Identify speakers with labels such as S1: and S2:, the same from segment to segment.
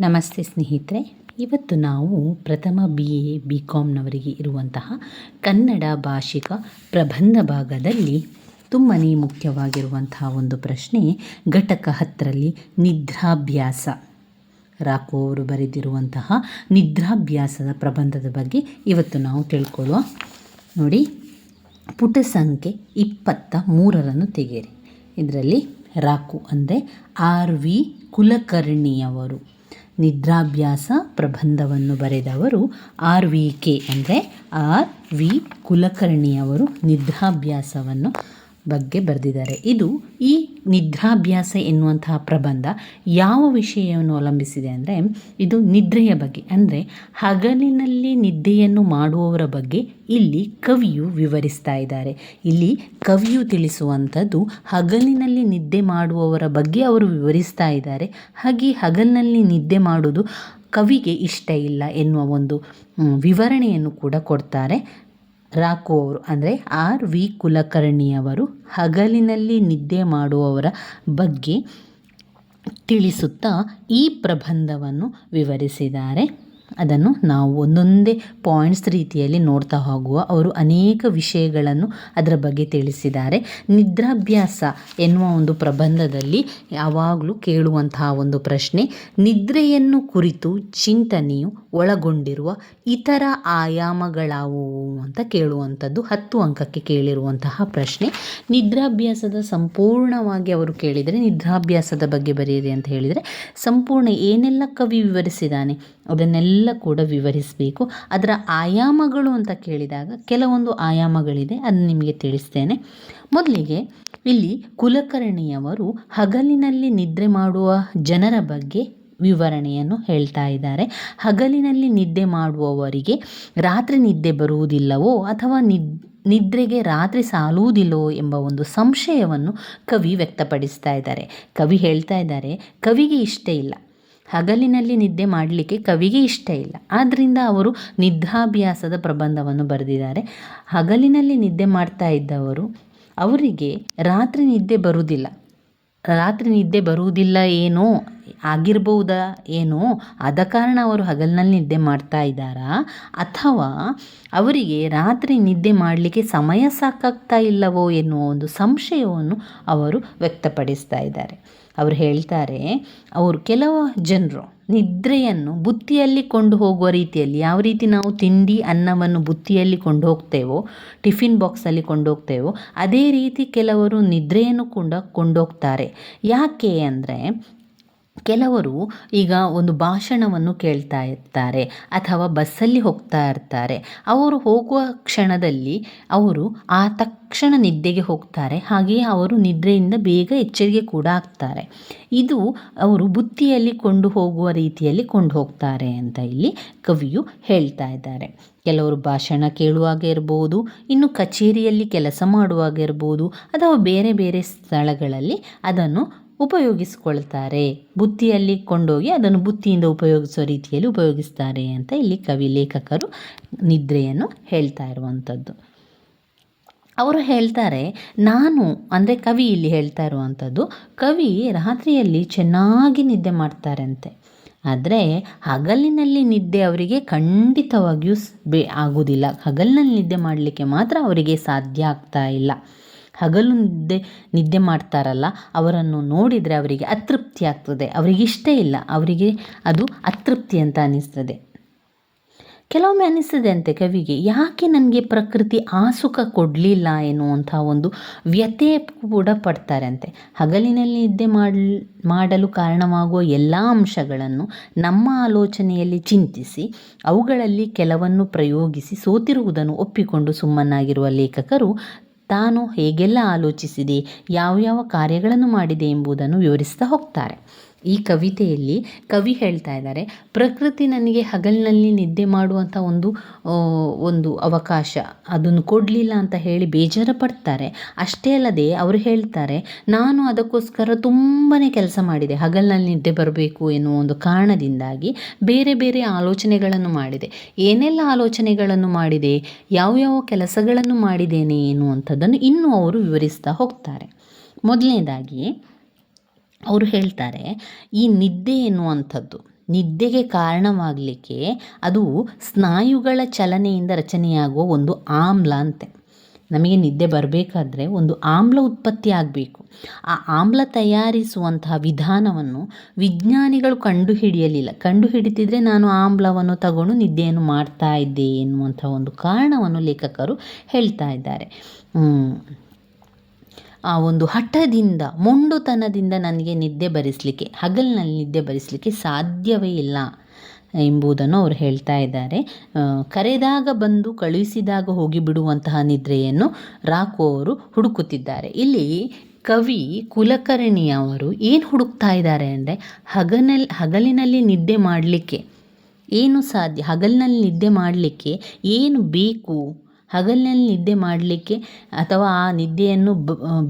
S1: ನಮಸ್ತೆ ಸ್ನೇಹಿತರೆ. ಇವತ್ತು ನಾವು ಪ್ರಥಮ ಬಿ ಎ ಬಿ ಕಾಮ್ನವರಿಗೆ ಇರುವಂತಹ ಕನ್ನಡ ಭಾಷಿಕ ಪ್ರಬಂಧ ಭಾಗದಲ್ಲಿ ತುಂಬಾ ಮುಖ್ಯವಾಗಿರುವಂತಹ ಒಂದು ಪ್ರಶ್ನೆ, ಘಟಕ ಹತ್ತರಲ್ಲಿ ನಿದ್ರಾಭ್ಯಾಸ. ರಾಕು ಅವರು ಬರೆದಿರುವಂತಹ ನಿದ್ರಾಭ್ಯಾಸದ ಪ್ರಬಂಧದ ಬಗ್ಗೆ ಇವತ್ತು ನಾವು ತಿಳ್ಕೊಳ್ಳುವ. ನೋಡಿ, ಪುಟ ಸಂಖ್ಯೆ ಇಪ್ಪತ್ತ ಮೂರರನ್ನು ತೆಗೆಯಿರಿ. ಇದರಲ್ಲಿ ರಾಕು ಅಂದರೆ ಆರ್ ವಿ ಕುಲಕರ್ಣಿಯವರು. ನಿದ್ರಾಭ್ಯಾಸ ಪ್ರಬಂಧವನ್ನು ಬರೆದವರು ಆರ್ ವಿ ಕೆ ಅಂದರೆ ಆರ್ ವಿ ಕುಲಕರ್ಣಿಯವರು ನಿದ್ರಾಭ್ಯಾಸವನ್ನು ಬಗ್ಗೆ ಬರೆದಿದ್ದಾರೆ. ಇದು ಈ ನಿದ್ರಾಭ್ಯಾಸ ಎನ್ನುವಂತಹ ಪ್ರಬಂಧ ಯಾವ ವಿಷಯವನ್ನು ಅವಲಂಬಿಸಿದೆ ಅಂದರೆ ಇದು ನಿದ್ರೆಯ ಬಗ್ಗೆ. ಅಂದರೆ ಹಗಲಿನಲ್ಲಿ ನಿದ್ದೆಯನ್ನು ಮಾಡುವವರ ಬಗ್ಗೆ ಇಲ್ಲಿ ಕವಿಯು ವಿವರಿಸ್ತಾ ಇದ್ದಾರೆ. ಇಲ್ಲಿ ಕವಿಯು ತಿಳಿಸುವಂಥದ್ದು ಹಗಲಿನಲ್ಲಿ ನಿದ್ದೆ ಮಾಡುವವರ ಬಗ್ಗೆ ಅವರು ವಿವರಿಸ್ತಾ ಇದ್ದಾರೆ. ಹಾಗೆ ಹಗಲಿನಲ್ಲಿ ನಿದ್ದೆ ಮಾಡುವುದು ಕವಿಗೆ ಇಷ್ಟ ಇಲ್ಲ ಎನ್ನುವ ಒಂದು ವಿವರಣೆಯನ್ನು ಕೂಡ ಕೊಡ್ತಾರೆ. ರಾಕು ಅವರು, ಅಂದರೆ ಆರ್ ವಿ ಕುಲಕರ್ಣಿಯವರು ಹಗಲಿನಲ್ಲಿ ನಿದ್ದೆ ಮಾಡುವವರ ಬಗ್ಗೆ ತಿಳಿಸುತ್ತಾ ಈ ಪ್ರಬಂಧವನ್ನು ವಿವರಿಸಿದ್ದಾರೆ. ಅದನ್ನು ನಾವು ಒಂದೊಂದೇ ಪಾಯಿಂಟ್ಸ್ ರೀತಿಯಲ್ಲಿ ನೋಡ್ತಾ ಹೋಗುವ ಅವರು ಅನೇಕ ವಿಷಯಗಳನ್ನು ಅದರ ಬಗ್ಗೆ ತಿಳಿಸಿದ್ದಾರೆ. ನಿದ್ರಾಭ್ಯಾಸ ಎನ್ನುವ ಒಂದು ಪ್ರಬಂಧದಲ್ಲಿ ಯಾವಾಗಲೂ ಕೇಳುವಂತಹ ಒಂದು ಪ್ರಶ್ನೆ, ನಿದ್ರೆಯನ್ನು ಕುರಿತು ಚಿಂತನೆಯು ಒಳಗೊಂಡಿರುವ ಇತರ ಆಯಾಮಗಳಾವುವು ಅಂತ ಕೇಳುವಂಥದ್ದು ಹತ್ತು ಅಂಕಕ್ಕೆ ಕೇಳಿರುವಂತಹ ಪ್ರಶ್ನೆ. ನಿದ್ರಾಭ್ಯಾಸದ ಸಂಪೂರ್ಣವಾಗಿ ಅವರು ಕೇಳಿದರೆ, ನಿದ್ರಾಭ್ಯಾಸದ ಬಗ್ಗೆ ಬರೆಯಿರಿ ಅಂತ ಹೇಳಿದರೆ, ಸಂಪೂರ್ಣ ಏನೆಲ್ಲ ಕವಿ ವಿವರಿಸಿದ್ದಾನೆ ಅದನ್ನೆಲ್ಲ ಕೂಡ ವಿವರಿಸಬೇಕು. ಅದರ ಆಯಾಮಗಳು ಅಂತ ಕೇಳಿದಾಗ ಕೆಲವೊಂದು ಆಯಾಮಗಳಿದೆ ಅದನ್ನು ನಿಮಗೆ ತಿಳಿಸ್ತೇನೆ. ಮೊದಲಿಗೆ ಇಲ್ಲಿ ಕುಲಕರ್ಣಿಯವರು ಹಗಲಿನಲ್ಲಿ ನಿದ್ರೆ ಮಾಡುವ ಜನರ ಬಗ್ಗೆ ವಿವರಣೆಯನ್ನು ಹೇಳ್ತಾ ಇದ್ದಾರೆ. ಹಗಲಿನಲ್ಲಿ ನಿದ್ದೆ ಮಾಡುವವರಿಗೆ ರಾತ್ರಿ ನಿದ್ದೆ ಬರುವುದಿಲ್ಲವೋ ಅಥವಾ ನಿದ್, ನಿದ್ರೆಗೆ ರಾತ್ರಿ ಸಾಲುವುದಿಲ್ಲವೋ ಎಂಬ ಒಂದು ಸಂಶಯವನ್ನು ಕವಿ ವ್ಯಕ್ತಪಡಿಸ್ತಾ ಇದ್ದಾರೆ. ಕವಿ ಹೇಳ್ತಾ ಇದ್ದಾರೆ, ಕವಿಗೆ ಇಷ್ಟ ಇಲ್ಲ. ಹಗಲಿನಲ್ಲಿ ನಿದ್ದೆ ಮಾಡಲಿಕ್ಕೆ ಕವಿಗೆ ಇಷ್ಟ ಇಲ್ಲ. ಆದ್ದರಿಂದ ಅವರು ನಿದ್ರಾಭ್ಯಾಸದ ಪ್ರಬಂಧವನ್ನು ಬರೆದಿದ್ದಾರೆ. ಹಗಲಿನಲ್ಲಿ ನಿದ್ದೆ ಮಾಡ್ತಾ ಇದ್ದವರು ಅವರಿಗೆ ರಾತ್ರಿ ನಿದ್ದೆ ಬರುವುದಿಲ್ಲ. ರಾತ್ರಿ ನಿದ್ದೆ ಬರುವುದಿಲ್ಲ ಏನೋ? ಆಗಿರ್ಬೋದಾ ಏನೋ? ಆದ ಕಾರಣ ಅವರು ಹಗಲಿನಲ್ಲಿ ನಿದ್ದೆ ಮಾಡ್ತಾ ಇದ್ದಾರಾ? ಅಥವಾ ಅವರಿಗೆ ರಾತ್ರಿ ನಿದ್ದೆ ಮಾಡಲಿಕ್ಕೆ ಸಮಯ ಸಾಕಾಗ್ತಾ ಇಲ್ಲವೋ ಎನ್ನುವ ಒಂದು ಸಂಶಯವನ್ನು ಅವರು ವ್ಯಕ್ತಪಡಿಸ್ತಾ ಇದ್ದಾರೆ. ಅವರು ಹೇಳ್ತಾರೆ, ಅವರು ಕೆಲವು ಜನರು ನಿದ್ರೆಯನ್ನು ಬುತ್ತಿಯಲ್ಲಿ ಕೊಂಡು ಹೋಗುವ ರೀತಿಯಲ್ಲಿ ಯಾವ ರೀತಿ ನಾವು ತಿಂಡಿ, ಅನ್ನವನ್ನು ಬುತ್ತಿಯಲ್ಲಿ ಕೊಂಡು ಹೋಗ್ತೇವೋ, ಟಿಫಿನ್ ಬಾಕ್ಸಲ್ಲಿ ಕೊಂಡೋಗ್ತೇವೋ ಅದೇ ರೀತಿ ಕೆಲವರು ನಿದ್ರೆಯನ್ನು ಕೂಡ ಕೊಂಡೋಗ್ತಾರೆ ಯಾಕೆ ಅಂದರೆ ಕೆಲವರು ಈಗ ಒಂದು ಭಾಷಣವನ್ನು ಕೇಳ್ತಾ ಇರ್ತಾರೆ ಅಥವಾ ಬಸ್ಸಲ್ಲಿ ಹೋಗ್ತಾ ಇರ್ತಾರೆ. ಅವರು ಹೋಗುವ ಕ್ಷಣದಲ್ಲಿ ಅವರು ಆ ತಕ್ಷಣ ನಿದ್ದೆಗೆ ಹೋಗ್ತಾರೆ. ಹಾಗೆಯೇ ಅವರು ನಿದ್ರೆಯಿಂದ ಬೇಗ ಎಚ್ಚರಿಕೆ ಕೂಡ ಆಗ್ತಾರೆ. ಇದು ಅವರು ಬುತ್ತಿಯಲ್ಲಿ ಕೊಂಡು ಹೋಗುವ ರೀತಿಯಲ್ಲಿ ಕೊಂಡು ಹೋಗ್ತಾರೆ ಅಂತ ಇಲ್ಲಿ ಕವಿಯು ಹೇಳ್ತಾ ಇದ್ದಾರೆ. ಕೆಲವರು ಭಾಷಣ ಕೇಳುವಾಗ ಇರ್ಬೋದು, ಇನ್ನು ಕಚೇರಿಯಲ್ಲಿ ಕೆಲಸ ಮಾಡುವಾಗ ಇರ್ಬೋದು ಅಥವಾ ಬೇರೆ ಬೇರೆ ಸ್ಥಳಗಳಲ್ಲಿ ಅದನ್ನು ಉಪಯೋಗಿಸಿಕೊಳ್ತಾರೆ. ಬುತ್ತಿಯಲ್ಲಿ ಕೊಂಡೋಗಿ ಅದನ್ನು ಬುತ್ತಿಯಿಂದ ಉಪಯೋಗಿಸುವ ರೀತಿಯಲ್ಲಿ ಉಪಯೋಗಿಸ್ತಾರೆ ಅಂತ ಇಲ್ಲಿ ಕವಿ ಲೇಖಕರು ನಿದ್ರೆಯನ್ನು ಹೇಳ್ತಾ ಇರುವಂಥದ್ದು. ಅವರು ಹೇಳ್ತಾರೆ, ನಾನು, ಅಂದರೆ ಕವಿ ಇಲ್ಲಿ ಹೇಳ್ತಾ ಇರುವಂಥದ್ದು, ಕವಿ ರಾತ್ರಿಯಲ್ಲಿ ಚೆನ್ನಾಗಿ ನಿದ್ದೆ ಮಾಡ್ತಾರಂತೆ. ಆದರೆ ಹಗಲಿನಲ್ಲಿ ನಿದ್ದೆ ಅವರಿಗೆ ಖಂಡಿತವಾಗಿಯೂ ಬೇ, ಆಗುವುದಿಲ್ಲ. ಹಗಲಿನಲ್ಲಿ ನಿದ್ದೆ ಮಾಡಲಿಕ್ಕೆ ಮಾತ್ರ ಅವರಿಗೆ ಸಾಧ್ಯ ಆಗ್ತಾ ಇಲ್ಲ. ಹಗಲು ನಿದ್ದೆ ನಿದ್ದೆ ಮಾಡ್ತಾರಲ್ಲ, ಅವರನ್ನು ನೋಡಿದರೆ ಅವರಿಗೆ ಅತೃಪ್ತಿ ಆಗ್ತದೆ. ಅವರಿಗೆ ಇಷ್ಟ ಇಲ್ಲ. ಅವರಿಗೆ ಅದು ಅತೃಪ್ತಿ ಅಂತ ಅನ್ನಿಸ್ತದೆ ಕೆಲವೊಮ್ಮೆ ಅನ್ನಿಸ್ತದೆ ಅಂತೆ ಕವಿಗೆ, ಯಾಕೆ ನನಗೆ ಪ್ರಕೃತಿ ಆ ಸುಖ ಕೊಡಲಿಲ್ಲ ಎನ್ನುವಂಥ ಒಂದು ವ್ಯಥೆ ಕೂಡ ಪಡ್ತಾರೆ ಅಂತೆ. ಹಗಲಿನಲ್ಲಿ ನಿದ್ದೆ ಮಾಡಲು ಕಾರಣವಾಗುವ ಎಲ್ಲ ಅಂಶಗಳನ್ನು ನಮ್ಮ ಆಲೋಚನೆಯಲ್ಲಿ ಚಿಂತಿಸಿ, ಅವುಗಳಲ್ಲಿ ಕೆಲವನ್ನು ಪ್ರಯೋಗಿಸಿ ಸೋತಿರುವುದನ್ನು ಒಪ್ಪಿಕೊಂಡು ಸುಮ್ಮನಾಗಿರುವ ಲೇಖಕರು ತಾನು ಹೇಗೆಲ್ಲ ಆಲೋಚಿಸಿದೆ ಯಾವ ಯಾವ ಕಾರ್ಯಗಳನ್ನು ಮಾಡಿದೆ ಎಂಬುದನ್ನು ವಿವರಿಸ್ತಾ ಹೋಗ್ತಾರೆ. ಈ ಕವಿತೆಯಲ್ಲಿ ಕವಿ ಹೇಳ್ತಾ ಇದ್ದಾರೆ, ಪ್ರಕೃತಿ ನನಗೆ ಹಗಲಿನಲ್ಲಿ ನಿದ್ದೆ ಮಾಡುವಂಥ ಒಂದು ಒಂದು ಅವಕಾಶ. ಅದನ್ನು ಕೊಡಲಿಲ್ಲ ಅಂತ ಹೇಳಿ ಬೇಜಾರು ಪಡ್ತಾರೆ. ಅಷ್ಟೇ ಅಲ್ಲದೆ ಅವರು ಹೇಳ್ತಾರೆ, ನಾನು ಅದಕ್ಕೋಸ್ಕರ ತುಂಬಾ ಕೆಲಸ ಮಾಡಿದೆ. ಹಗಲಿನಲ್ಲಿ ನಿದ್ದೆ ಬರಬೇಕು ಎನ್ನುವ ಒಂದು ಕಾರಣದಿಂದಾಗಿ ಬೇರೆ ಬೇರೆ ಆಲೋಚನೆಗಳನ್ನು ಮಾಡಿದೆ. ಏನೆಲ್ಲ ಆಲೋಚನೆಗಳನ್ನು ಮಾಡಿದೆ? ಯಾವ ಯಾವ ಕೆಲಸಗಳನ್ನು ಮಾಡಿದ್ದೇನೆ? ಎನ್ನುವಂಥದ್ದನ್ನು ಇನ್ನೂ ಅವರು ವಿವರಿಸ್ತಾ ಹೋಗ್ತಾರೆ. ಮೊದಲನೇದಾಗಿ ಅವರು ಹೇಳ್ತಾರೆ, ಈ ನಿದ್ದೆ ಎನ್ನುವಂಥದ್ದು, ನಿದ್ದೆಗೆ ಕಾರಣವಾಗಲಿಕ್ಕೆ ಅದು ಸ್ನಾಯುಗಳ ಚಲನೆಯಿಂದ ರಚನೆಯಾಗುವ ಒಂದು ಆಮ್ಲ ಅಂತೆ. ನಮಗೆ ನಿದ್ದೆ ಬರಬೇಕಾದ್ರೆ ಒಂದು ಆಮ್ಲ ಉತ್ಪತ್ತಿ ಆಗಬೇಕು. ಆ ಆಮ್ಲ ತಯಾರಿಸುವಂತಹ ವಿಧಾನವನ್ನು ವಿಜ್ಞಾನಿಗಳು ಕಂಡುಹಿಡಿಯಲಿಲ್ಲ. ಕಂಡುಹಿಡಿತಿದ್ರೆ ನಾನು ಆಮ್ಲವನ್ನು ತಗೊಂಡು ನಿದ್ದೆಯನ್ನು ಮಾಡ್ತಾ ಇದ್ದೆ ಎನ್ನುವಂಥ ಒಂದು ಕಾರಣವನ್ನು ಲೇಖಕರು ಹೇಳ್ತಾ ಇದ್ದಾರೆ. ಆ ಒಂದು ಹಠದಿಂದ, ಮೊಂಡುತನದಿಂದ ನನಗೆ ನಿದ್ದೆ ಬರಿಸಲಿಕ್ಕೆ, ಹಗಲಿನಲ್ಲಿ ನಿದ್ದೆ ಬರಿಸಲಿಕ್ಕೆ ಸಾಧ್ಯವೇ ಇಲ್ಲ ಎಂಬುದನ್ನು ಅವರು ಹೇಳ್ತಾ ಇದ್ದಾರೆ. ಕರೆದಾಗ ಬಂದು ಕಳುಹಿಸಿದಾಗ ಹೋಗಿ ಬಿಡುವಂತಹ ನಿದ್ರೆಯನ್ನು ರಾಕು ಅವರು ಹುಡುಕುತ್ತಿದ್ದಾರೆ. ಇಲ್ಲಿ ಕವಿ ಕುಲಕರ್ಣಿಯವರು ಏನು ಹುಡುಕ್ತಾ ಇದ್ದಾರೆ ಅಂದರೆ ಹಗನಲ್ಲಿ ಹಗಲಿನಲ್ಲಿ ನಿದ್ದೆ ಮಾಡಲಿಕ್ಕೆ, ಏನು ಸಾಧ್ಯ, ಹಗಲಿನಲ್ಲಿ ನಿದ್ದೆ ಮಾಡಲಿಕ್ಕೆ ಏನು ಬೇಕು? ಹಗಲಿನಲ್ಲಿ ನಿದ್ದೆ ಮಾಡಲಿಕ್ಕೆ ಅಥವಾ ಆ ನಿದ್ದೆಯನ್ನು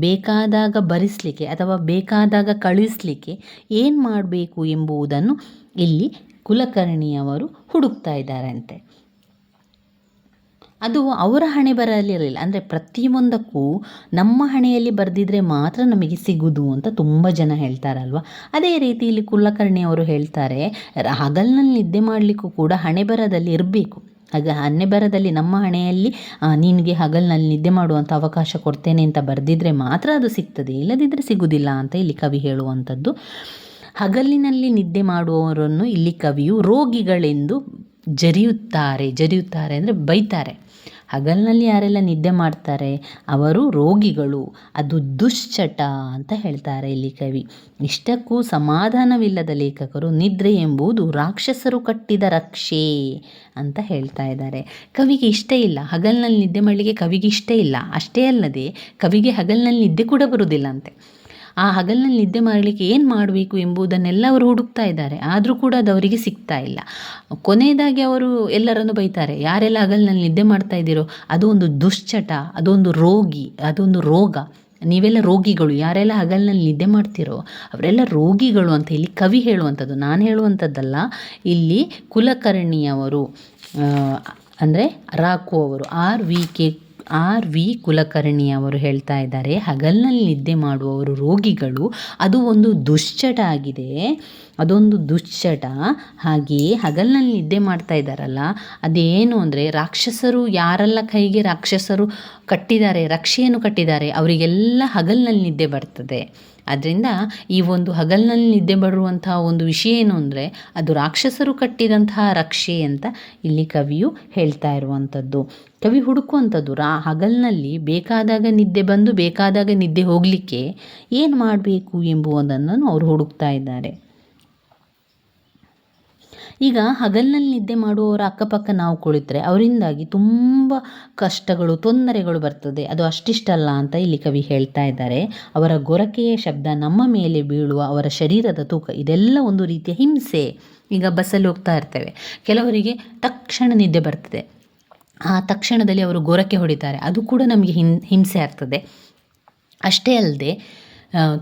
S1: ಬೇಕಾದಾಗ ಭರಿಸಲಿಕ್ಕೆ ಅಥವಾ ಬೇಕಾದಾಗ ಕಳಿಸಲಿಕ್ಕೆ ಏನು ಮಾಡಬೇಕು ಎಂಬುವುದನ್ನು ಇಲ್ಲಿ ಕುಲಕರ್ಣಿಯವರು ಹುಡುಕ್ತಾ ಇದ್ದಾರಂತೆ. ಅದು ಅವರ ಹಣೆ ಬರಲಿರಲಿಲ್ಲ ಅಂದರೆ ಪ್ರತಿಯೊಂದಕ್ಕೂ ನಮ್ಮ ಹಣೆಯಲ್ಲಿ ಬರೆದಿದ್ರೆ ಮಾತ್ರ ನಮಗೆ ಸಿಗುವುದು ಅಂತ ತುಂಬ ಜನ ಹೇಳ್ತಾರಲ್ವ? ಅದೇ ರೀತಿ ಇಲ್ಲಿ ಕುಲಕರ್ಣಿಯವರು ಹೇಳ್ತಾರೆ, ಹಗಲಿನಲ್ಲಿ ನಿದ್ದೆ ಮಾಡಲಿಕ್ಕೂ ಕೂಡ ಹಣೆ ಬರದಲ್ಲಿ ಇರಬೇಕು. ಆಗ ಹನ್ನೆ ಬರದಲ್ಲಿ ನಮ್ಮ ಹಣೆಯಲ್ಲಿ ನಿನಗೆ ಹಗಲಿನಲ್ಲಿ ನಿದ್ದೆ ಮಾಡುವಂಥ ಅವಕಾಶ ಕೊಡ್ತೇನೆ ಅಂತ ಬರೆದಿದ್ರೆ ಮಾತ್ರ ಅದು ಸಿಗ್ತದೆ. ಇಲ್ಲದಿದ್ದರೆ ಸಿಗುವುದಿಲ್ಲ ಅಂತ ಇಲ್ಲಿ ಕವಿ ಹೇಳುವಂಥದ್ದು. ಹಗಲಿನಲ್ಲಿ ನಿದ್ದೆ ಮಾಡುವವರನ್ನು ಇಲ್ಲಿ ಕವಿಯು ರೋಗಿಗಳೆಂದು ಜರಿಯುತ್ತಾರೆ. ಜರಿಯುತ್ತಾರೆ ಅಂದರೆ ಬೈತಾರೆ. ಹಗಲಿನಲ್ಲಿ ಯಾರೆಲ್ಲ ನಿದ್ದೆ ಮಾಡ್ತಾರೆ, ಅವರು ರೋಗಿಗಳು. ಅದು ದುಶ್ಚಟ ಅಂತ ಹೇಳ್ತಾರೆ ಇಲ್ಲಿ ಕವಿ. ಇಷ್ಟಕ್ಕೂ ಸಮಾಧಾನವಿಲ್ಲದ ಲೇಖಕರು ನಿದ್ರೆ ಎಂಬುದು ರಾಕ್ಷಸರು ಕಟ್ಟಿದ ರಕ್ಷೆ ಅಂತ ಹೇಳ್ತಾ ಇದ್ದಾರೆ. ಕವಿಗೆ ಇಷ್ಟ ಇಲ್ಲ. ಹಗಲಿನಲ್ಲಿ ನಿದ್ದೆ ಮಾಡಲಿಕ್ಕೆ ಕವಿಗೆ ಇಷ್ಟ ಇಲ್ಲ. ಅಷ್ಟೇ ಅಲ್ಲದೆ ಕವಿಗೆ ಹಗಲಿನಲ್ಲಿ ನಿದ್ದೆ ಕೂಡ ಬರುವುದಿಲ್ಲ ಅಂತೆ. ಆ ಹಗಲಿನಲ್ಲಿ ನಿದ್ದೆ ಮಾಡಲಿಕ್ಕೆ ಏನು ಮಾಡಬೇಕು ಎಂಬುದನ್ನೆಲ್ಲ ಅವರು ಹುಡುಕ್ತಾ ಇದ್ದಾರೆ. ಆದರೂ ಕೂಡ ಅದು ಅವರಿಗೆ ಸಿಗ್ತಾ ಇಲ್ಲ. ಕೊನೆಯದಾಗಿ ಅವರು ಎಲ್ಲರನ್ನು ಬೈತಾರೆ. ಯಾರೆಲ್ಲ ಹಗಲಿನಲ್ಲಿ ನಿದ್ದೆ ಮಾಡ್ತಾ ಇದ್ದೀರೋ, ಅದು ಒಂದು ದುಶ್ಚಟ ಅದೊಂದು ರೋಗಿ ಅದೊಂದು ರೋಗ. ನೀವೆಲ್ಲ ರೋಗಿಗಳು, ಯಾರೆಲ್ಲ ಹಗಲಿನಲ್ಲಿ ನಿದ್ದೆ ಮಾಡ್ತಿರೋ, ಅವರೆಲ್ಲ ರೋಗಿಗಳು ಅಂತ ಇಲ್ಲಿ ಕವಿ ಹೇಳುವಂಥದ್ದು. ನಾನು ಹೇಳುವಂಥದ್ದಲ್ಲ, ಇಲ್ಲಿ ಕುಲಕರ್ಣಿಯವರು ಅಂದರೆ ರಾಕು ಅವರು R V K R V Kulkarni ಅವರು ಹೇಳ್ತಾ ಇದ್ದಾರೆ ಹಗಲಿನಲ್ಲಿ ನಿದ್ದೆ ಮಾಡುವವರು ರೋಗಿಗಳು ಅದು ಒಂದು ದುಶ್ಚಟ ಆಗಿದೆ. ಅದೊಂದು ದುಶ್ಚಟ. ಹಾಗೆಯೇ ಹಗಲಿನಲ್ಲಿ ನಿದ್ದೆ ಮಾಡ್ತಾ ಇದ್ದಾರಲ್ಲ, ಅದೇನು ಅಂದರೆ ರಾಕ್ಷಸರು ಯಾರೆಲ್ಲ ಕೈಗೆ ರಾಕ್ಷಸರು ಕಟ್ಟಿದ್ದಾರೆ, ರಕ್ಷೆಯನ್ನು ಕಟ್ಟಿದ್ದಾರೆ, ಅವರಿಗೆಲ್ಲ ಹಗಲಿನಲ್ಲಿ ನಿದ್ದೆ ಬರ್ತದೆ. ಅದರಿಂದ ಈ ಒಂದು ಹಗಲಿನಲ್ಲಿ ನಿದ್ದೆ ಬರುವಂತಹ ಒಂದು ವಿಷಯ ಏನು ಅಂದರೆ, ಅದು ರಾಕ್ಷಸರು ಕಟ್ಟಿದಂತಹ ರಕ್ಷೆ ಅಂತ ಇಲ್ಲಿ ಕವಿಯು ಹೇಳ್ತಾ ಇರುವಂಥದ್ದು. ಕವಿ ಹುಡುಕುವಂಥದ್ದು, ರಾ, ಹಗಲಿನಲ್ಲಿ ಬೇಕಾದಾಗ ನಿದ್ದೆ ಬಂದು ಬೇಕಾದಾಗ ನಿದ್ದೆ ಹೋಗಲಿಕ್ಕೆ ಏನು ಮಾಡಬೇಕು ಎಂಬುವುದನ್ನು ಅವರು ಹುಡುಕ್ತಾ ಇದ್ದಾರೆ. ಈಗ ಹಗಲಿನಲ್ಲಿ ನಿದ್ದೆ ಮಾಡುವವರ ಅಕ್ಕಪಕ್ಕ ನಾವು ಕುಳಿತರೆ, ಅವರಿಂದಾಗಿ ತುಂಬ ಕಷ್ಟಗಳು, ತೊಂದರೆಗಳು ಬರ್ತದೆ. ಅದು ಅಷ್ಟಿಷ್ಟಲ್ಲ ಅಂತ ಇಲ್ಲಿ ಕವಿ ಹೇಳ್ತಾ ಇದ್ದಾರೆ. ಅವರ ಗೊರಕೆಯ ಶಬ್ದ ನಮ್ಮ ಮೇಲೆ ಬೀಳುವ ಅವರ ಶರೀರದ ತೂಕ, ಇದೆಲ್ಲ ಒಂದು ರೀತಿಯ ಹಿಂಸೆ. ಈಗ ಬಸ್ಸಲ್ಲಿ ಹೋಗ್ತಾ ಇರ್ತೇವೆ. ಕೆಲವರಿಗೆ ತಕ್ಷಣ ನಿದ್ದೆ ಬರ್ತದೆ. ಆ ತಕ್ಷಣದಲ್ಲಿ ಅವರು ಗೊರಕೆ ಹೊಡಿತಾರೆ. ಅದು ಕೂಡ ನಮಗೆ ಹಿಂ ಹಿಂಸೆ ಆಗ್ತದೆ. ಅಷ್ಟೇ ಅಲ್ಲದೆ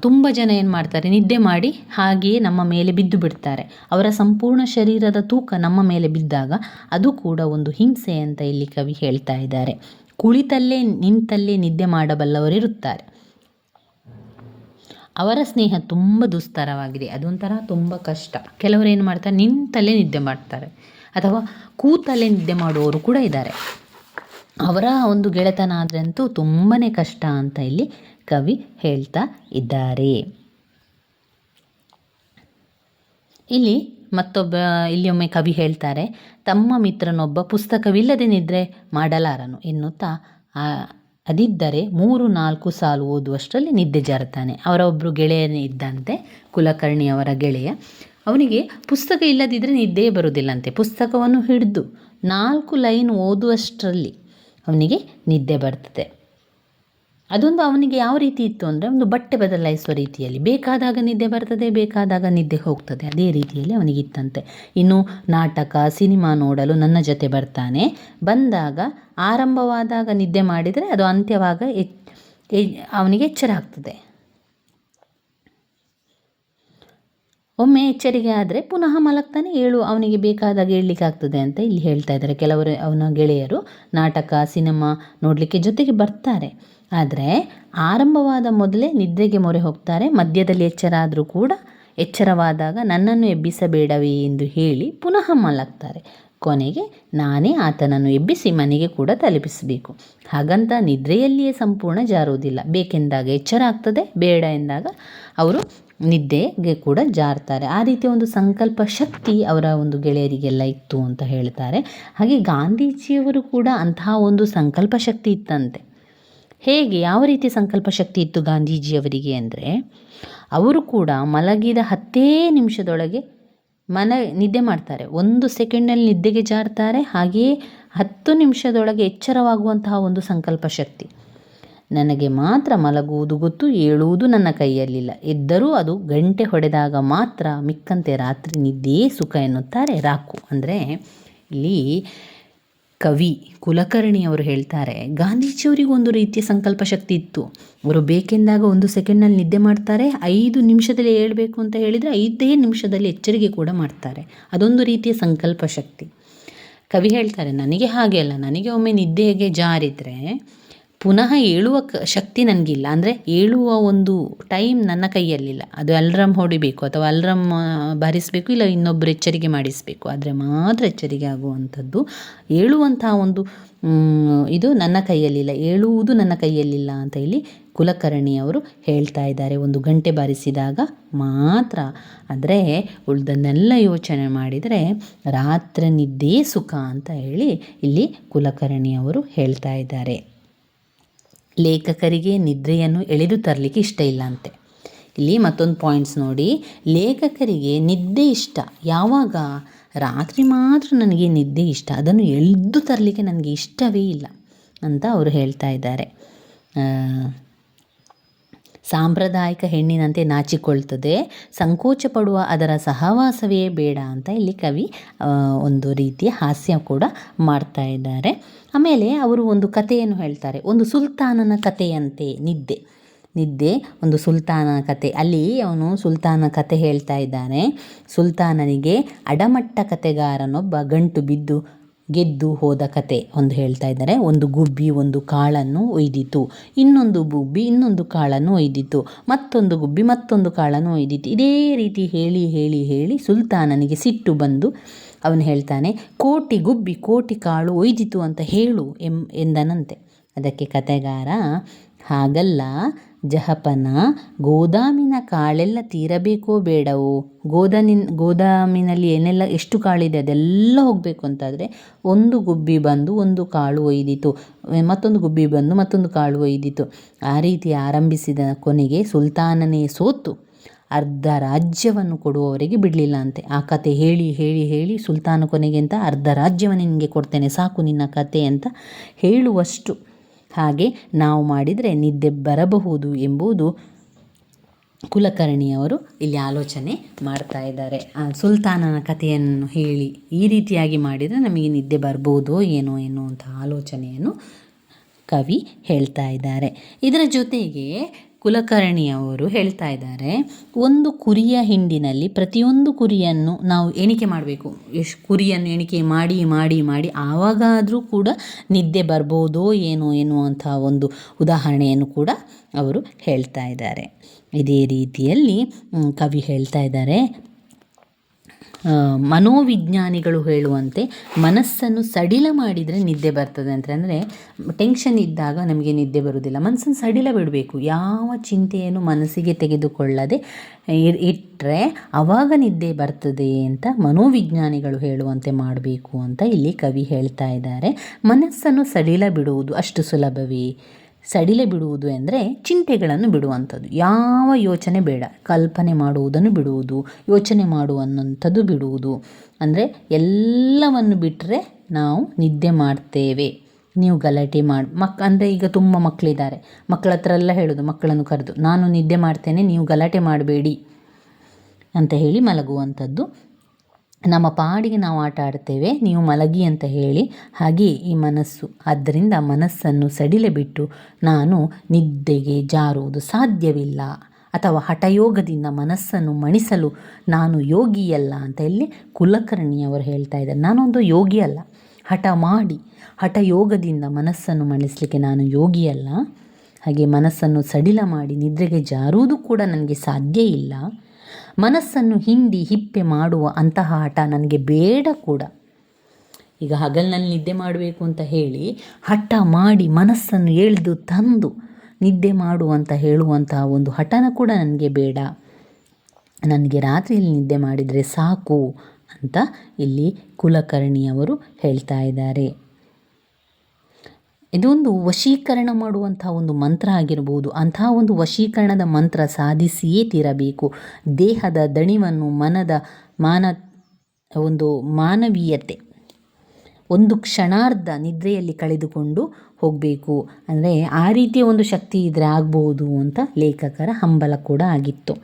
S1: ತುಂಬ ಜನ ಏನು ಮಾಡ್ತಾರೆ, ನಿದ್ದೆ ಮಾಡಿ ಹಾಗೆಯೇ ನಮ್ಮ ಮೇಲೆ ಬಿದ್ದು ಬಿಡ್ತಾರೆ. ಅವರ ಸಂಪೂರ್ಣ ಶರೀರದ ತೂಕ ನಮ್ಮ ಮೇಲೆ ಬಿದ್ದಾಗ ಅದು ಕೂಡ ಒಂದು ಹಿಂಸೆ ಅಂತ ಇಲ್ಲಿ ಕವಿ ಹೇಳ್ತಾ ಇದ್ದಾರೆ. ಕುಳಿತಲ್ಲೇ, ನಿಂತಲ್ಲೇ ನಿದ್ದೆ ಮಾಡಬಲ್ಲವರಿರುತ್ತಾರೆ ಅವರ ಸ್ನೇಹ ತುಂಬ ದುಸ್ತರವಾಗಿದೆ. ಅದೊಂಥರ ತುಂಬ ಕಷ್ಟ. ಕೆಲವರು ಏನು ಮಾಡ್ತಾರೆ, ನಿಂತಲ್ಲೇ ನಿದ್ದೆ ಮಾಡ್ತಾರೆ. ಅಥವಾ ಕೂತಲ್ಲೇ ನಿದ್ದೆ ಮಾಡುವವರು ಕೂಡ ಇದ್ದಾರೆ. ಅವರ ಒಂದು ಗೆಳೆತನ ಆದರೆ ಅಂತೂ ತುಂಬಾ ಕಷ್ಟ ಅಂತ ಇಲ್ಲಿ ಕವಿ ಹೇಳ್ತಾ ಇದ್ದಾರೆ. ಇಲ್ಲಿ ಮತ್ತೊಬ್ಬ ಇಲ್ಲಿ ಒಮ್ಮೆ ಕವಿ ಹೇಳ್ತಾರೆ, ತಮ್ಮ ಮಿತ್ರನೊಬ್ಬ ಪುಸ್ತಕವಿಲ್ಲದೆ ನಿದ್ರೆ ಮಾಡಲಾರನು ಎನ್ನುತ್ತಾ ಅದಿದ್ದರೆ ಮೂರು ನಾಲ್ಕು ಸಾಲು ಓದುವಷ್ಟರಲ್ಲಿ ನಿದ್ದೆ ಜಾರುತ್ತಾನೆ. ಅವರ ಒಬ್ಬರು ಗೆಳೆಯನೇ ಇದ್ದಂತೆ, ಕುಲಕರ್ಣಿ ಅವರ ಗೆಳೆಯ. ಅವನಿಗೆ ಪುಸ್ತಕ ಇಲ್ಲದಿದ್ದರೆ ನಿದ್ದೆ ಬರುವುದಿಲ್ಲಂತೆ. ಪುಸ್ತಕವನ್ನು ಹಿಡಿದು ನಾಲ್ಕು ಲೈನ್ ಓದುವಷ್ಟರಲ್ಲಿ ಅವನಿಗೆ ನಿದ್ದೆ ಬರ್ತದೆ. ಅದೊಂದು ಅವನಿಗೆ ಯಾವ ರೀತಿ ಇತ್ತು ಅಂದರೆ ಒಂದು ಬಟ್ಟೆ ಬದಲಾಯಿಸುವ ರೀತಿಯಲ್ಲಿ. ಬೇಕಾದಾಗ ನಿದ್ದೆ ಬರ್ತದೆ, ಬೇಕಾದಾಗ ನಿದ್ದೆ ಹೋಗ್ತದೆ. ಅದೇ ರೀತಿಯಲ್ಲಿ ಅವನಿಗಿತ್ತಂತೆ ಇನ್ನು ನಾಟಕ, ಸಿನಿಮಾ ನೋಡಲು ನನ್ನ ಜೊತೆ ಬರ್ತಾನೆ. ಬಂದಾಗ, ಆರಂಭವಾದಾಗ ನಿದ್ದೆ ಮಾಡಿದರೆ ಅದು ಅಂತ್ಯವಾಗ ಅವನಿಗೆ ಎಚ್ಚರ ಆಗ್ತದೆ. ಒಮ್ಮೆ ಎಚ್ಚರಿಕೆ ಆದರೆ ಪುನಃ ಮಲಗ್ತಾನೆ ಏಳು ಅವನಿಗೆ ಬೇಕಾದಾಗ ಆಗ್ತದೆ ಅಂತ ಇಲ್ಲಿ ಹೇಳ್ತಾ ಇದ್ದಾರೆ. ಕೆಲವರು ಅವನ ಗೆಳೆಯರು ನಾಟಕ, ಸಿನಿಮಾ ನೋಡಲಿಕ್ಕೆ ಜೊತೆಗೆ ಬರ್ತಾರೆ. ಆದರೆ ಆರಂಭವಾದ ಮೊದಲೇ ನಿದ್ರೆಗೆ ಮೊರೆ ಹೋಗ್ತಾರೆ. ಮಧ್ಯದಲ್ಲಿ ಎಚ್ಚರ ಆದರೂ ಕೂಡ ಎಚ್ಚರವಾದಾಗ ನನ್ನನ್ನು ಎಬ್ಬಿಸಬೇಡವೇ ಎಂದು ಹೇಳಿ ಪುನಃ ಮಲಗ್ತಾರೆ. ಕೊನೆಗೆ ನಾನೇ ಆತನನ್ನು ಎಬ್ಬಿಸಿ ಮನೆಗೆ ಕೂಡ ತಲುಪಿಸಬೇಕು. ಹಾಗಂತ ನಿದ್ರೆಯಲ್ಲಿಯೇ ಸಂಪೂರ್ಣ ಜಾರುವುದಿಲ್ಲ. ಬೇಕೆಂದಾಗ ಎಚ್ಚರ ಆಗ್ತದೆ, ಬೇಡ ಎಂದಾಗ ಅವರು ನಿದ್ದೆಗೆ ಕೂಡ ಜಾರ್ತಾರೆ. ಆ ರೀತಿ ಒಂದು ಸಂಕಲ್ಪ ಶಕ್ತಿ ಅವರ ಒಂದು ಗೆಳೆಯರಿಗೆಲ್ಲ ಇತ್ತು ಅಂತ ಹೇಳ್ತಾರೆ. ಹಾಗೆ ಗಾಂಧೀಜಿಯವರು ಕೂಡ ಅಂತಹ ಒಂದು ಸಂಕಲ್ಪ ಶಕ್ತಿ ಇತ್ತಂತೆ. ಹೇಗೆ ಯಾವ ರೀತಿ ಸಂಕಲ್ಪ ಶಕ್ತಿ ಇತ್ತು ಗಾಂಧೀಜಿಯವರಿಗೆ ಅಂದರೆ, ಅವರು ಕೂಡ ಮಲಗಿದ ಹತ್ತೇ ನಿಮಿಷದೊಳಗೆ ಮನ ನಿದ್ದೆ ಮಾಡ್ತಾರೆ. ಒಂದು ಸೆಕೆಂಡ್ನಲ್ಲಿ ನಿದ್ದೆಗೆ ಜಾರ್ತಾರೆ. ಹಾಗೆಯೇ ಹತ್ತು ನಿಮಿಷದೊಳಗೆ ಎಚ್ಚರವಾಗುವಂತಹ ಒಂದು ಸಂಕಲ್ಪ ಶಕ್ತಿ. ನನಗೆ ಮಾತ್ರ ಮಲಗುವುದು ಗೊತ್ತು, ಏಳುವುದು ನನ್ನ ಕೈಯಲ್ಲಿಲ್ಲ. ಎದ್ದರೂ ಅದು ಗಂಟೆ ಹೊಡೆದಾಗ ಮಾತ್ರ ಮಿಕ್ಕಂತೆ ರಾತ್ರಿ ನಿದ್ದೆಯೇ ಸುಖ ಎನ್ನುತ್ತಾರೆ ರಾಕು. ಅಂದರೆ ಇಲ್ಲಿ ಕವಿ ಕುಲಕರ್ಣಿ ಅವರು ಹೇಳ್ತಾರೆ, ಗಾಂಧೀಜಿಯವರಿಗೆ ಒಂದು ರೀತಿಯ ಸಂಕಲ್ಪ ಶಕ್ತಿ ಇತ್ತು. ಅವರು ಬೇಕೆಂದಾಗ ಒಂದು ಸೆಕೆಂಡ್ನಲ್ಲಿ ನಿದ್ದೆ ಮಾಡ್ತಾರೆ, ಐದು ನಿಮಿಷದಲ್ಲಿ ಹೇಳಬೇಕು ಅಂತ ಹೇಳಿದರೆ ಐದೇ ನಿಮಿಷದಲ್ಲಿ ಎಚ್ಚರಿಕೆ ಕೂಡ ಮಾಡ್ತಾರೆ. ಅದೊಂದು ರೀತಿಯ ಸಂಕಲ್ಪ ಶಕ್ತಿ. ಕವಿ ಹೇಳ್ತಾರೆ, ನನಗೆ ಹಾಗೆ ಅಲ್ಲ, ನನಗೆ ಒಮ್ಮೆ ನಿದ್ದೆಗೆ ಜಾರಿದರೆ ಪುನಃ ಏಳುವ ಕ ಶಕ್ತಿ ನನಗಿಲ್ಲ. ಅಂದರೆ ಏಳುವ ಒಂದು ಟೈಮ್ ನನ್ನ ಕೈಯಲ್ಲಿಲ್ಲ. ಅದು ಅಲ್ರಮ್ ಹೊಡಿಬೇಕು ಅಥವಾ ಅಲ್ರಮ್ ಬಾರಿಸಬೇಕು ಇಲ್ಲ ಇನ್ನೊಬ್ಬರು ಎಚ್ಚರಿಕೆ ಮಾಡಿಸಬೇಕು. ಆದರೆ ಮಾತ್ರ ಎಚ್ಚರಿಕೆ ಆಗುವಂಥದ್ದು ಏಳುವಂತಹ ಒಂದು ಇದು ನನ್ನ ಕೈಯಲ್ಲಿಲ್ಲ. ಏಳುವುದು ನನ್ನ ಕೈಯಲ್ಲಿಲ್ಲ ಅಂತ ಇಲ್ಲಿ ಕುಲಕರ್ಣಿ ಅವರು ಹೇಳ್ತಾ ಇದ್ದಾರೆ. ಒಂದು ಗಂಟೆ ಬಾರಿಸಿದಾಗ ಮಾತ್ರ. ಆದರೆ ಉಳ್ದನ್ನೆಲ್ಲ ಯೋಚನೆ ಮಾಡಿದರೆ ರಾತ್ರಿ ನಿದ್ದೆ ಸುಖ ಅಂತ ಹೇಳಿ ಇಲ್ಲಿ ಕುಲಕರ್ಣಿ ಅವರು ಹೇಳ್ತಾ ಇದ್ದಾರೆ. ಲೇಖಕರಿಗೆ ನಿದ್ರೆಯನ್ನು ಎಳೆದು ತರಲಿಕ್ಕೆ ಇಷ್ಟ ಇಲ್ಲ ಅಂತೆ. ಇಲ್ಲಿ ಮತ್ತೊಂದು ಪಾಯಿಂಟ್ಸ್ ನೋಡಿ. ಲೇಖಕರಿಗೆ ನಿದ್ದೆ ಇಷ್ಟ. ಯಾವಾಗ? ರಾತ್ರಿ ಮಾತ್ರ ನನಗೆ ನಿದ್ದೆ ಇಷ್ಟ. ಅದನ್ನು ಎಳೆದು ತರಲಿಕ್ಕೆ ನನಗೆ ಇಷ್ಟವೇ ಇಲ್ಲ ಅಂತ ಅವರು ಹೇಳ್ತಾ ಇದ್ದಾರೆ. ಸಾಂಪ್ರದಾಯಿಕ ಹೆಣ್ಣಿನಂತೆ ನಾಚಿಕೊಳ್ತದೆ. ಸಂಕೋಚ ಪಡುವ ಅದರ ಸಹವಾಸವೇ ಬೇಡ ಅಂತ ಇಲ್ಲಿ ಕವಿ ಒಂದು ರೀತಿಯ ಹಾಸ್ಯ ಕೂಡ ಮಾಡ್ತಾ ಇದ್ದಾರೆ. ಆಮೇಲೆ ಅವರು ಒಂದು ಕಥೆಯನ್ನು ಹೇಳ್ತಾರೆ. ಒಂದು ಸುಲ್ತಾನನ ಕಥೆಯಂತೆ ನಿದ್ದೆ. ನಿದ್ದೆ, ಒಂದು ಸುಲ್ತಾನನ ಕತೆ. ಅಲ್ಲಿ ಅವನು ಸುಲ್ತಾನ ಕತೆ ಹೇಳ್ತಾ ಇದ್ದಾನೆ. ಸುಲ್ತಾನನಿಗೆ ಅಡಮಟ್ಟ ಕತೆಗಾರನೊಬ್ಬ ಗಂಟು ಬಿದ್ದು ಗೆದ್ದು ಹೋದ ಕತೆ ಒಂದು ಹೇಳ್ತಾ ಇದ್ದಾರೆ. ಒಂದು ಗುಬ್ಬಿ, ಒಂದು ಕಾಳನ್ನು ಒಯ್ದಿತು. ಇನ್ನೊಂದು ಗುಬ್ಬಿ ಇನ್ನೊಂದು ಕಾಳನ್ನು ಒಯ್ದಿತು. ಮತ್ತೊಂದು ಗುಬ್ಬಿ, ಮತ್ತೊಂದು ಕಾಳನ್ನು ಒಯ್ದಿತ್ತು ಇದೇ ರೀತಿ ಹೇಳಿ ಹೇಳಿ ಹೇಳಿ ಸುಲ್ತಾನನಿಗೆ ಸಿಟ್ಟು ಬಂದು ಅವನು ಹೇಳ್ತಾನೆ, ಕೋಟಿ ಗುಬ್ಬಿ, ಕೋಟಿ ಕಾಳು ಒಯ್ದಿತು ಅಂತ ಹೇಳು ಎಂ, ಎಂದನಂತೆ. ಅದಕ್ಕೆ ಕತೆಗಾರ ಹಾಗಲ್ಲ, ಜಹಪನ ಗೋದಾಮಿನ ಕಾಳೆಲ್ಲ ತೀರಬೇಕೋ ಬೇಡವೋ? ಗೋದಾಮಿನ, ಗೋದಾಮಿನಲ್ಲಿ ಏನೆಲ್ಲ, ಎಷ್ಟು ಕಾಳಿದೆ ಅದೆಲ್ಲ ಹೋಗಬೇಕು ಅಂತಾದರೆ ಒಂದು ಗುಬ್ಬಿ ಬಂದು ಒಂದು ಕಾಳು ಒಯ್ದಿತು ಮತ್ತೊಂದು ಗುಬ್ಬಿ ಬಂದು ಮತ್ತೊಂದು ಕಾಳು ಒಯ್ದಿತು ಆ ರೀತಿ ಆರಂಭಿಸಿದ ಕೊನೆಗೆ ಸುಲ್ತಾನನೇ ಸೋತು. ಅರ್ಧ ರಾಜ್ಯವನ್ನು ಕೊಡುವವರೆಗೆ ಬಿಡಲಿಲ್ಲ ಅಂತೆ. ಆ ಕತೆ ಹೇಳಿ ಹೇಳಿ ಹೇಳಿ ಸುಲ್ತಾನ ಕೊನೆಗೆ ಅಂತ ಅರ್ಧ ರಾಜ್ಯವನ್ನು ನಿನಗೆ ಕೊಡ್ತೇನೆ, ಸಾಕು ನಿನ್ನ ಕತೆ ಅಂತ ಹೇಳುವಷ್ಟು ಹಾಗೆ ನಾವು ಮಾಡಿದರೆ ನಿದ್ದೆ ಬರಬಹುದು ಎಂಬುದು ಕುಲಕರ್ಣಿಯವರು ಇಲ್ಲಿ ಆಲೋಚನೆ ಮಾಡ್ತಾ ಇದ್ದಾರೆ. ಸುಲ್ತಾನನ ಕಥೆಯನ್ನು ಹೇಳಿ ಈ ರೀತಿಯಾಗಿ ಮಾಡಿದರೆ ನಮಗೆ ನಿದ್ದೆ ಬರ್ಬೋದೋ ಏನೋ ಎನ್ನುವಂಥ ಆಲೋಚನೆಯನ್ನು ಕವಿ ಹೇಳ್ತಾ ಇದ್ದಾರೆ. ಇದರ ಜೊತೆಗೆ ಕುಲಕರ್ಣಿಯವರು ಹೇಳ್ತಾ ಇದ್ದಾರೆ, ಒಂದು ಕುರಿಯ ಹಿಂಡಿನಲ್ಲಿ ಪ್ರತಿಯೊಂದು ಕುರಿಯನ್ನು ನಾವು ಎಣಿಕೆ ಮಾಡಬೇಕು. ಎಷ್ಟು ಕುರಿಯನ್ನು ಎಣಿಕೆ ಮಾಡಿ ಮಾಡಿ ಮಾಡಿ ಆವಾಗಾದರೂ ಕೂಡ ನಿದ್ದೆ ಬರ್ಬೋದೋ ಏನೋ ಎನ್ನುವಂಥ ಒಂದು ಉದಾಹರಣೆಯನ್ನು ಕೂಡ ಅವರು ಹೇಳ್ತಾ ಇದ್ದಾರೆ. ಇದೇ ರೀತಿಯಲ್ಲಿ ಕವಿ ಹೇಳ್ತಾ ಇದ್ದಾರೆ ಮನೋವಿಜ್ಞಾನಿಗಳು ಹೇಳುವಂತೆ ಮನಸ್ಸನ್ನು ಸಡಿಲ ಮಾಡಿದರೆ ನಿದ್ದೆ ಬರ್ತದೆ ಅಂತ ಅಂದರೆ ಟೆನ್ಷನ್ ಇದ್ದಾಗ ನಮಗೆ ನಿದ್ದೆ ಬರುವುದಿಲ್ಲ. ಮನಸ್ಸನ್ನು ಸಡಿಲ ಬಿಡಬೇಕು. ಯಾವ ಚಿಂತೆಯನ್ನು ಮನಸ್ಸಿಗೆ ತೆಗೆದುಕೊಳ್ಳದೆ ಇಟ್ಟರೆ ಆವಾಗ ನಿದ್ದೆ ಬರ್ತದೆ ಅಂತ ಮನೋವಿಜ್ಞಾನಿಗಳು ಹೇಳುವಂತೆ ಮಾಡಬೇಕು ಅಂತ ಇಲ್ಲಿ ಕವಿ ಹೇಳ್ತಾ ಇದ್ದಾರೆ. ಮನಸ್ಸನ್ನು ಸಡಿಲ ಬಿಡುವುದು ಅಷ್ಟು ಸುಲಭವೇ? ಸಡಿಲೆ ಬಿಡುವುದು ಎಂದರೆ ಚಿಂತೆಗಳನ್ನು ಬಿಡುವಂಥದ್ದು. ಯಾವ ಯೋಚನೆ ಬೇಡ. ಕಲ್ಪನೆ ಮಾಡುವುದನ್ನು ಬಿಡುವುದು, ಯೋಚನೆ ಮಾಡುವಂಥದ್ದು ಬಿಡುವುದು. ಅಂದರೆ ಎಲ್ಲವನ್ನು ಬಿಟ್ಟರೆ ನಾವು ನಿದ್ದೆ ಮಾಡ್ತೇವೆ. ನೀವು ಗಲಾಟೆ ಮಾಡಿ, ಮಕ್, ಅಂದರೆ ಈಗ ತುಂಬ ಮಕ್ಕಳಿದ್ದಾರೆ ಮಕ್ಕಳ ಹತ್ರ ಎಲ್ಲ ಹೇಳೋದು, ಮಕ್ಕಳನ್ನು ಕರೆದು, ನಾನು ನಿದ್ದೆ ಮಾಡ್ತೇನೆ, ನೀವು ಗಲಾಟೆ ಮಾಡಬೇಡಿ ಅಂತ ಹೇಳಿ ಮಲಗುವಂಥದ್ದು. ನಮ್ಮ ಪಾಡಿಗೆ ನಾವು ಆಟ ಆಡ್ತೇವೆ, ನೀವು ಮಲಗಿ ಅಂತ ಹೇಳಿ ಹಾಗೆ ಈ ಮನಸ್ಸು. ಆದ್ದರಿಂದ ಮನಸ್ಸನ್ನು ಸಡಿಲೆ ಬಿಟ್ಟು ನಾನು ನಿದ್ದೆಗೆ ಜಾರುವುದು ಸಾಧ್ಯವಿಲ್ಲ. ಅಥವಾ ಹಠಯೋಗದಿಂದ ಮನಸ್ಸನ್ನು ಮಣಿಸಲು ನಾನು ಯೋಗಿಯಲ್ಲ ಅಂತ ಇಲ್ಲಿ ಕುಲಕರ್ಣಿಯವರು ಹೇಳ್ತಾ ಇದ್ದಾರೆ. ನಾನೊಂದು ಯೋಗಿ ಅಲ್ಲ. ಹಠ ಮಾಡಿ, ಹಠಯೋಗದಿಂದ ಮನಸ್ಸನ್ನು ಮಣಿಸಲಿಕ್ಕೆ ನಾನು ಯೋಗಿಯಲ್ಲ. ಹಾಗೆ ಮನಸ್ಸನ್ನು ಸಡಿಲ ಮಾಡಿ ನಿದ್ರೆಗೆ ಜಾರುವುದು ಕೂಡ ನನಗೆ ಸಾಧ್ಯ ಇಲ್ಲ. ಮನಸ್ಸನ್ನು ಹಿಂಡಿ ಹಿಪ್ಪೆ ಮಾಡುವ ಅಂತಹ ಹಠ ನನಗೆ ಬೇಡ ಕೂಡ. ಈಗ ಹಗಲಿನಲ್ಲಿ ನಿದ್ದೆ ಮಾಡಬೇಕು ಅಂತ ಹೇಳಿ ಹಠ ಮಾಡಿ ಮನಸ್ಸನ್ನು ಎಳೆದು ತಂದು ನಿದ್ದೆ ಮಾಡು ಅಂತ ಹೇಳುವಂತಹ ಒಂದು ಹಠನ ಕೂಡ ನನಗೆ ಬೇಡ. ನನಗೆ ರಾತ್ರಿಯಲ್ಲಿ ನಿದ್ದೆ ಮಾಡಿದರೆ ಸಾಕು ಅಂತ ಇಲ್ಲಿ ಕುಲಕರ್ಣಿಯವರು ಹೇಳ್ತಾ ಇದ್ದಾರೆ. ಇದೊಂದು ವಶೀಕರಣ ಮಾಡುವಂಥ ಒಂದು ಮಂತ್ರ ಆಗಿರಬಹುದು ಅಂತಹ ಒಂದು ವಶೀಕರಣದ ಮಂತ್ರ ಸಾಧಿಸಿಯೇ ತೀರಬೇಕು. ದೇಹದ ದಣಿವನ್ನು, ಮನದ ಮಾನ, ಒಂದು ಮಾನವೀಯತೆ, ಒಂದು ಕ್ಷಣಾರ್ಧ ನಿದ್ರೆಯಲ್ಲಿ ಕಳೆದುಕೊಂಡು ಹೋಗಬೇಕು. ಅಂದರೆ ಆ ರೀತಿಯ ಒಂದು ಶಕ್ತಿ ಇದ್ದರೆ ಆಗ್ಬೋದು ಅಂತ ಲೇಖಕರ ಹಂಬಲ ಕೂಡ ಆಗಿತ್ತು.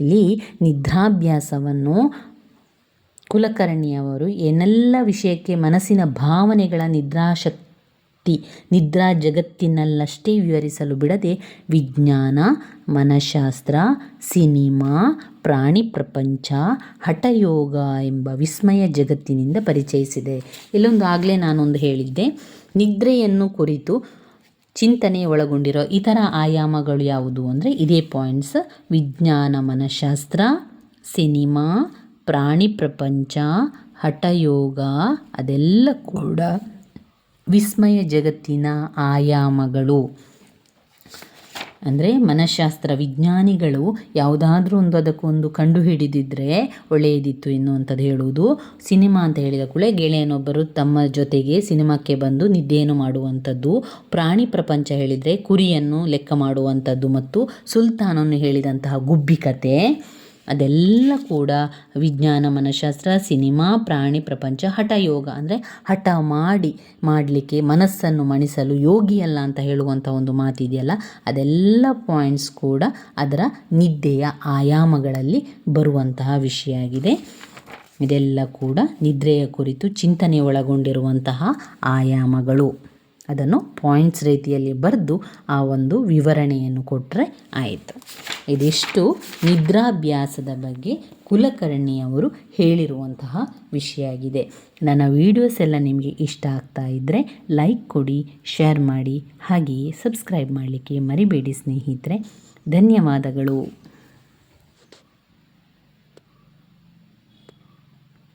S1: ಇಲ್ಲಿ ನಿದ್ರಾಭ್ಯಾಸವನ್ನು ಕುಲಕರ್ಣಿಯವರು ಏನೆಲ್ಲ ವಿಷಯಕ್ಕೆ ಮನಸ್ಸಿನ ಭಾವನೆಗಳ ನಿದ್ರಾಶಕ್ತಿ ನಿದ್ರಾ ಜಗತ್ತಿನಲ್ಲಷ್ಟೇ ವಿವರಿಸಲು ಬಿಡದೆ ವಿಜ್ಞಾನ, ಮನಃಶಾಸ್ತ್ರ, ಸಿನಿಮಾ, ಪ್ರಾಣಿ ಪ್ರಪಂಚ, ಹಠಯೋಗ ಎಂಬ ವಿಸ್ಮಯ ಜಗತ್ತಿನಿಂದ ಪರಿಚಯಿಸಿದೆ. ಇಲ್ಲೊಂದು ಆಗಲೇ ನಾನೊಂದು ಹೇಳಿದ್ದೆ. ನಿದ್ರೆಯನ್ನು ಕುರಿತು ಚಿಂತನೆ ಒಳಗೊಂಡಿರೋ ಇತರ ಆಯಾಮಗಳು ಯಾವುದು ಅಂದರೆ ಇದೇ ಪಾಯಿಂಟ್ಸ್ ವಿಜ್ಞಾನ, ಮನಃಶಾಸ್ತ್ರ, ಸಿನಿಮಾ, ಪ್ರಾಣಿ ಪ್ರಪಂಚ, ಹಠಯೋಗ ಅದೆಲ್ಲ ಕೂಡ ವಿಸ್ಮಯ ಜಗತ್ತಿನ ಆಯಾಮಗಳು. ಅಂದರೆ ಮನಃಶಾಸ್ತ್ರ ವಿಜ್ಞಾನಿಗಳು ಯಾವುದಾದ್ರೂ ಒಂದು ಅದಕ್ಕೊಂದು ಕಂಡು ಹಿಡಿದಿದ್ರೆ ಒಳ್ಳೆಯದಿತ್ತು ಎನ್ನುವಂಥದ್ದು ಹೇಳುವುದು. ಸಿನಿಮಾ ಅಂತ ಹೇಳಿದ ಕೂಡಲೇ ಗೆಳೆಯನೊಬ್ಬರು ತಮ್ಮ ಜೊತೆಗೆ ಸಿನಿಮಾಕ್ಕೆ ಬಂದು ನಿದ್ದೆಯನ್ನು ಮಾಡುವಂಥದ್ದು. ಪ್ರಾಣಿ ಪ್ರಪಂಚ ಹೇಳಿದರೆ ಕುರಿಯನ್ನು ಲೆಕ್ಕ ಮಾಡುವಂಥದ್ದು ಮತ್ತು ಸುಲ್ತಾನನ್ನು ಹೇಳಿದಂತಹ ಗುಬ್ಬಿ ಕತೆ. ಅದೆಲ್ಲ ಕೂಡ ವಿಜ್ಞಾನ, ಮನಃಶಾಸ್ತ್ರ, ಸಿನಿಮಾ, ಪ್ರಾಣಿ ಪ್ರಪಂಚ ಹಠಯೋಗ ಅಂದರೆ ಹಠ ಮಾಡಿ, ಮಾಡಲಿಕ್ಕೆ ಮನಸ್ಸನ್ನು ಮಣಿಸಲು ಯೋಗಿಯಲ್ಲ ಅಂತ ಹೇಳುವಂಥ ಒಂದು ಮಾತಿದೆಯಲ್ಲ, ಅದೆಲ್ಲ ಪಾಯಿಂಟ್ಸ್ ಕೂಡ ಅದರ ನಿದ್ದೆಯ ಆಯಾಮಗಳಲ್ಲಿ ಬರುವಂತಹ ವಿಷಯ ಆಗಿದೆ. ಇದೆಲ್ಲ ಕೂಡ ನಿದ್ರೆಯ ಕುರಿತು ಚಿಂತನೆ ಒಳಗೊಂಡಿರುವಂತಹ ಆಯಾಮಗಳು. ಅದನ್ನು ಪಾಯಿಂಟ್ಸ್ ರೀತಿಯಲ್ಲಿ ಬರೆದು ಆ ಒಂದು ವಿವರಣೆಯನ್ನು ಕೊಟ್ಟರೆ ಆಯಿತು. ಇದಿಷ್ಟು ನಿದ್ರಾಭ್ಯಾಸದ ಬಗ್ಗೆ ಕುಲಕರ್ಣಿಯವರು ಹೇಳಿರುವಂತಹ ವಿಷಯ ಆಗಿದೆ. ನನ್ನ ವೀಡಿಯೋಸ್ ಎಲ್ಲ ನಿಮಗೆ ಇಷ್ಟ ಆಗ್ತಾ ಇದ್ದರೆ ಲೈಕ್ ಕೊಡಿ ಶೇರ್ ಮಾಡಿ, ಹಾಗೆಯೇ ಸಬ್ಸ್ಕ್ರೈಬ್ ಮಾಡಲಿಕ್ಕೆ ಮರಿಬೇಡಿ ಸ್ನೇಹಿತರೆ. ಧನ್ಯವಾದಗಳು.